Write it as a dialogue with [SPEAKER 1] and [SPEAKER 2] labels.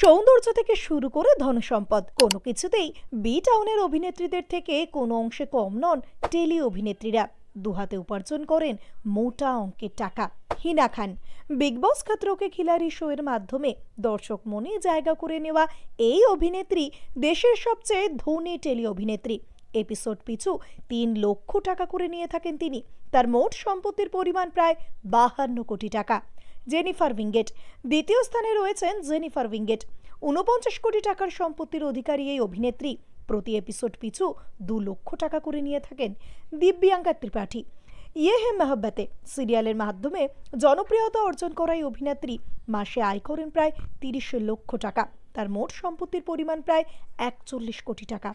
[SPEAKER 1] সৌন্দর্য থেকে শুরু করে ধনসম্পদ। কোনো কিছুতেই বি টাউনের অভিনেত্রীদের থেকে কোনো অংশে কম নন টেলি অভিনেত্রীরা। দুহাতে উপার্জন করেন মোটা অঙ্কের টাকা। হিনা খান বিগ বস খাতরোকে খিলাড়ি শো এর মাধ্যমে দর্শক মনে জায়গা করে নেওয়া এই অভিনেত্রী দেশের সবচেয়ে ধনী টেলি অভিনেত্রী। এপিসোড পিছু তিন লক্ষ টাকা করে নিয়ে থাকেন তিনি। তার মোট সম্পত্তির পরিমাণ প্রায় বাহান্ন কোটি টাকা। Jennifer Wingate. দ্বিতীয় স্থানে রয়েছেন জেনিফার উইঙ্গেট। ঊনপঞ্চাশ কোটি টাকার সম্পত্তির অধিকারী এই অভিনেত্রী। প্রতি এপিসোড পিছু দু লক্ষ টাকা করে নিয়ে থাকেন দিব্যাঙ্কা ত্রিপাঠী। ইয়ে হে মেহব্বতে সিরিয়ালের মাধ্যমে জনপ্রিয়তা অর্জন করা এই অভিনেত্রী মাসে আয় করেন প্রায় তিরিশ লক্ষ টাকা। তার মোট সম্পত্তির পরিমাণ প্রায় একচল্লিশ কোটি টাকা।